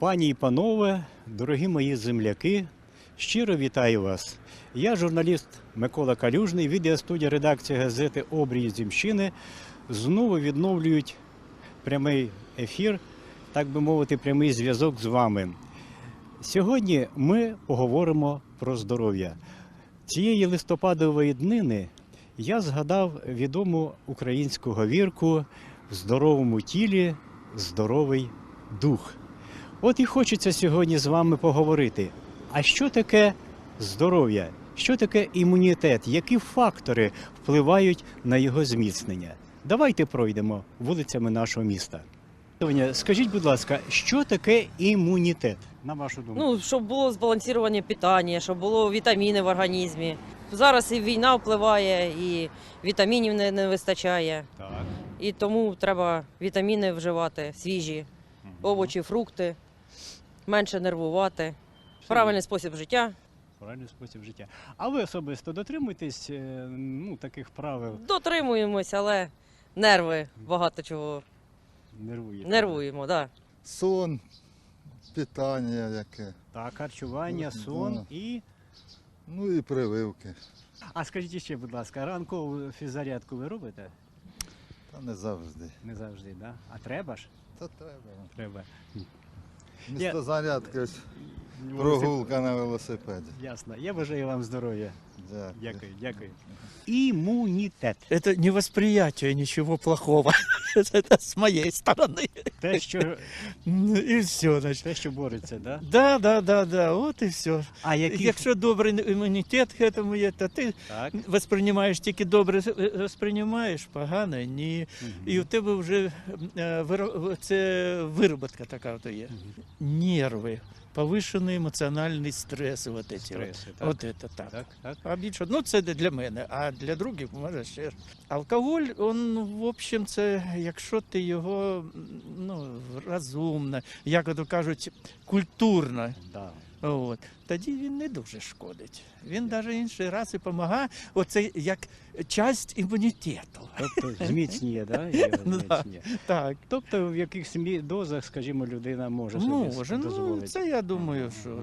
Пані і панове, дорогі мої земляки, щиро вітаю вас. Я журналіст Микола Калюжний, відеостудія редакції газети Обрії Зімщини. Знову відновлюють прямий ефір, так би мовити, прямий зв'язок з вами. Сьогодні ми поговоримо про здоров'я. Цієї листопадової днини я згадав відому українську говірку в здоровому тілі, здоровий дух. От і хочеться сьогодні з вами поговорити. А що таке здоров'я? Що таке імунітет? Які фактори впливають на його зміцнення? Давайте пройдемо вулицями нашого міста. Тоня, Скажіть, будь ласка, що таке імунітет, на вашу думку? Ну, щоб було збалансироване питання, щоб було вітаміни в організмі. Зараз і війна впливає, і вітамінів не, не вистачає. так. І тому треба вітаміни вживати, свіжі, овочі, фрукти, менше нервувати. Правильний спосіб життя. Правильний спосіб життя. А ви особисто дотримуєтесь е, ну, таких правил? Дотримуємось, але нерви багато чого Нервуєте? нервуємо. Да. сон, питання яке, Так, харчування, сон Да. і. ну і прививки. А скажіть ще, будь ласка, ранкову фіззарядку ви робите? Та не завжди. Не завжди, да? А треба ж? Та треба. Треба. Місто зарядки, прогулка на велосипеді. Ясно. Я бажаю вам здоров'я. Дякую. Дякую, дякую. Імунітет. Это не восприятие ничего плохого. Это с моей стороны. Те, що, Ну, І все, значить. те, що бореться, да? Да, да, да, да, от і все. А які... Якщо добрий імунітет к этому є, то ти Так. восприймаєш тільки добре е, сприймаєш, погано ні. Мгм. І у тебе вже е, виро- це вироботка така от є. Нерви, повишений емоціональний стрес. Вот эти Стреси, вот. так. Вот это так. Так, так. А більше, ну це для мене, а для других може ще. Алкоголь, он, в общем, це, якщо ти його ну, розумно, як то кажуть, культурно, Да. От, тоді він не дуже шкодить. Він навіть інший раз і допомагає, оце як часть імунітету. Тобто зміцнює, да? його зміцнює. Так, Тобто в якихось мі- дозах, скажімо, людина може собі може. Ну, це я думаю, що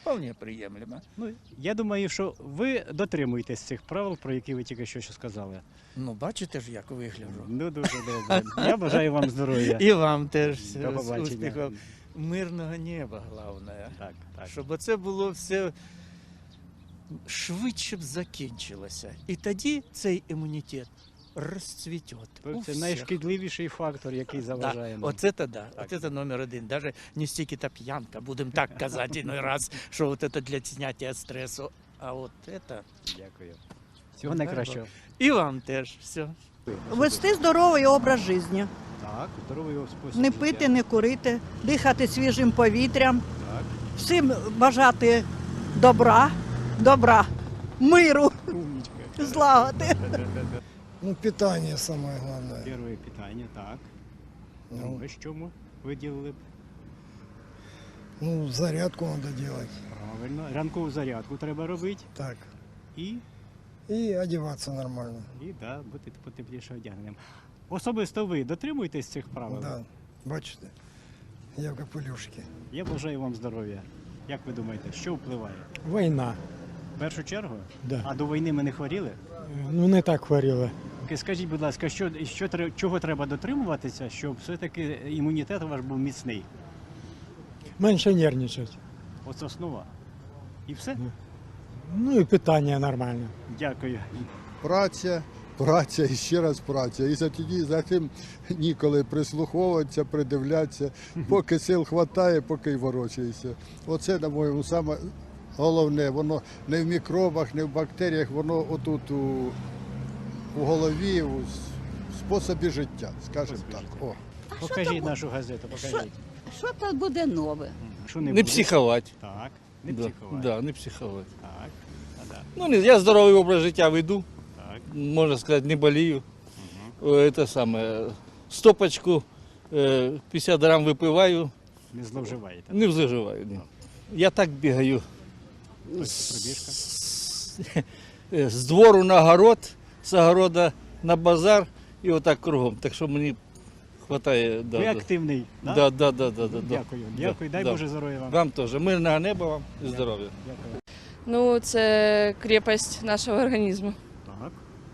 вполне приємлемо. Ну, я думаю, що ви дотримуєтесь цих правил, про які ви тільки що що сказали. Ну, бачите ж, як вигляджу. Ну, дуже добре. Я бажаю вам здоров'я. І вам теж До побачення. успіхів. Мирного неба, головне. Так, так. Щоб оце було все швидше б закінчилося. І тоді цей імунітет розцвіте. у Тобто це всіх. найшкідливіший фактор, який заважає нам. оце то да, Так. оце то номер один. Даже не стільки та п'янка, будемо так казати іной раз, що от це для зняття стресу. А от це. Дякую. Всього найкращого. І вам теж все. Вести здоровий образ життя. Так, здоровий спосіб. Не життя. пити, не курити, дихати свіжим повітрям, Так, всім бажати добра, добра, миру, умничка. злагоди. Ну, питание самое главное. Перше питання, так. Ну, Друге, що ми виділили б? ну, зарядку надо делать. Правильно. Ранкову зарядку треба робити. Так. І, И одеваться нормально. і да, бути потепліше одягненим. Особисто ви дотримуєтесь цих правил? Да. Бачите? Я в капелюшке. Я бажаю вам здоров'я. Як ви думаєте, що впливає? Війна, В першу чергу? да. А до війни ми не хворіли? Ну не так хворіла. Окей, Скажіть, будь ласка, що, що чого треба дотримуватися, щоб все-таки імунітет ваш був міцний? Менше нервничати. Оце основа. І все? Ну і питання нормальне. Дякую. Праця, праця і ще раз праця. І за тоді за тим ніколи прислуховуватися, придивлятися, поки сил хватає, поки й ворочаєшся. Оце, на-моєму, саме головне. Воно не в мікробах, не в бактеріях, воно отут у, у голові, у способі життя, скажімо так. О. Покажіть нашу газету, покажіть. Що тут буде нове? Що не, Не буде? психувати. Так, не да, психувати. Да, не психувати. Да. Ну, не, я здоровий образ життя веду, так. можна сказати, не болію. Е, Це саме, стопочку е, 50 грам випиваю, Не зловживаєте. не заживаю. Ні. Я так бігаю з, з двору на город, з огорода на базар і отак кругом. Так що мені хватає. Да, Ви да. активний. да? Да, да, да, да, да, да. Дякую. Дякую. Дай да. Боже здоров'я вам. Вам теж. Мирного неба вам і здоров'я. Дякую. Ну, це крепость нашого організму. Так.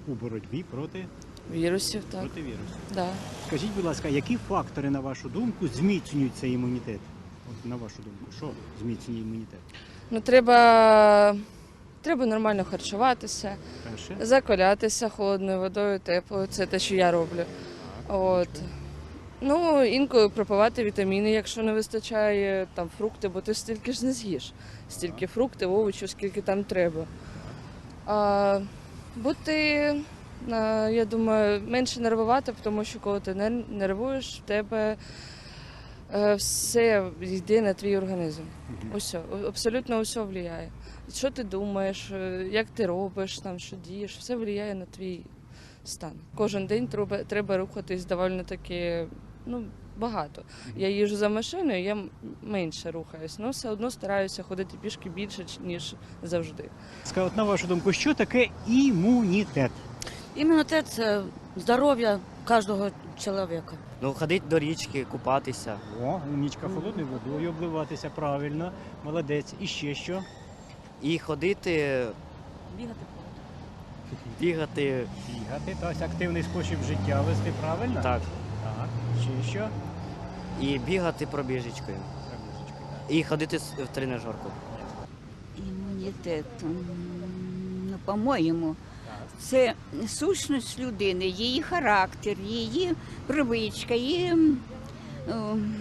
У боротьбі проти, Вірусів, так. проти вірусу. Да. Скажіть, будь ласка, які фактори, на вашу думку, зміцнюють цей імунітет? От на вашу думку, що зміцнює імунітет? Ну, треба, треба нормально харчуватися, Перше. закалятися холодною водою, теплою. Це те, що я роблю. От. Ну, інколи пропивати вітаміни, якщо не вистачає, там фрукти, бо ти стільки ж не з'їш. Стільки фруктів, овочів, скільки там треба. А, бути, я думаю, менше нервувати, тому що коли ти нер- нервуєш, в тебе е, все йде на твій організм. Усе, абсолютно усе впливає. Що ти думаєш, е, як ти робиш, там, що дієш, все впливає на твій стан. Кожен день треба, треба рухатись доволі таки ну, багато. Я їжджу за машиною, я менше рухаюсь, але все одно стараюся ходити пішки більше, ніж завжди. Ска- От на вашу думку, що таке імунітет? Імунітет це здоров'я кожного чоловіка. Ну, ходити до річки, купатися. О, нічка холодною водою обливатися правильно. Молодець. І ще що? І ходити, Бігати бігати. Бігати, тобто активний спосіб життя вести правильно? Так. Ще що? І бігати пробіжечкою. І ходити в тренажерку. Імунітет. Ну, по-моєму, це сущність людини, її характер, її привичка, її ем,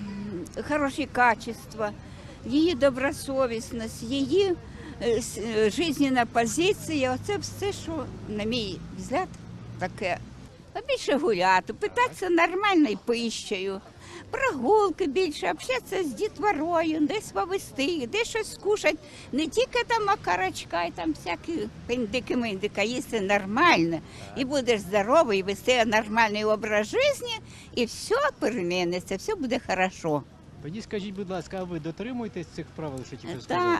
хороші качества, її добросовісність, її е, е, жизненна позиція. Оце все, що, на мій взгляд, таке. Побільше гуляти, питатися нормальною пищею, прогулки більше, общатися з дітворою, десь повести, десь щось скушати. Не тільки там макарочка і там всякі пендики-мендика, їсти нормально. І будеш здоровий, вести нормальний образ життя, і все переміниться, все буде хорошо. Тоді скажіть, будь ласка, а ви дотримуєтесь цих правил, що тільки Та сказали?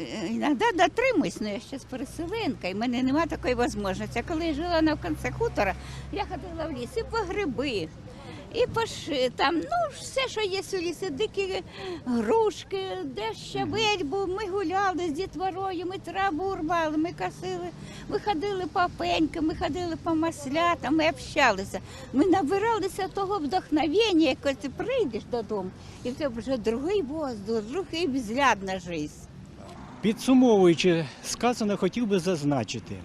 е, іноді дотримуюсь, але я зараз переселенка, і в мене немає такої можливості. А коли я жила на кінці хутора, я ходила в ліс і по гриби, і по там, ну, все, що є у лісі, дикі грушки, де щавель був, ми гуляли з дітворою, ми траву рвали, ми косили, ми ходили по пенькам, ми ходили по маслятам, ми общалися. Ми набиралися того вдохновення, коли ти прийдеш додому, і в тебе вже другий воздух, другий взгляд на життя. Підсумовуючи сказане, хотів би зазначити,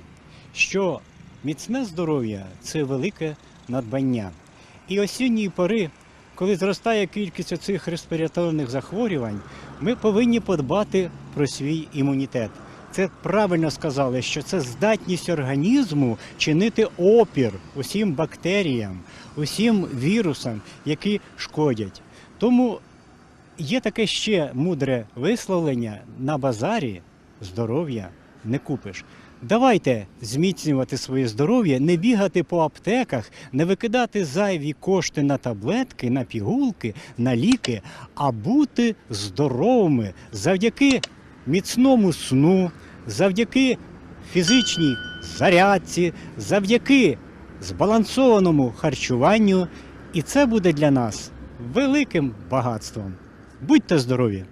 що міцне здоров'я це велике надбання. І осінньої пори, коли зростає кількість цих респіраторних захворювань, ми повинні подбати про свій імунітет. Це правильно сказали, що це здатність організму чинити опір усім бактеріям, усім вірусам, які шкодять. Тому Є таке ще мудре висловлення на базарі здоров'я не купиш. Давайте зміцнювати своє здоров'я, не бігати по аптеках, не викидати зайві кошти на таблетки, на пігулки, на ліки, а бути здоровими завдяки міцному сну, завдяки фізичній зарядці, завдяки збалансованому харчуванню. І це буде для нас великим багатством. Будьте здорові!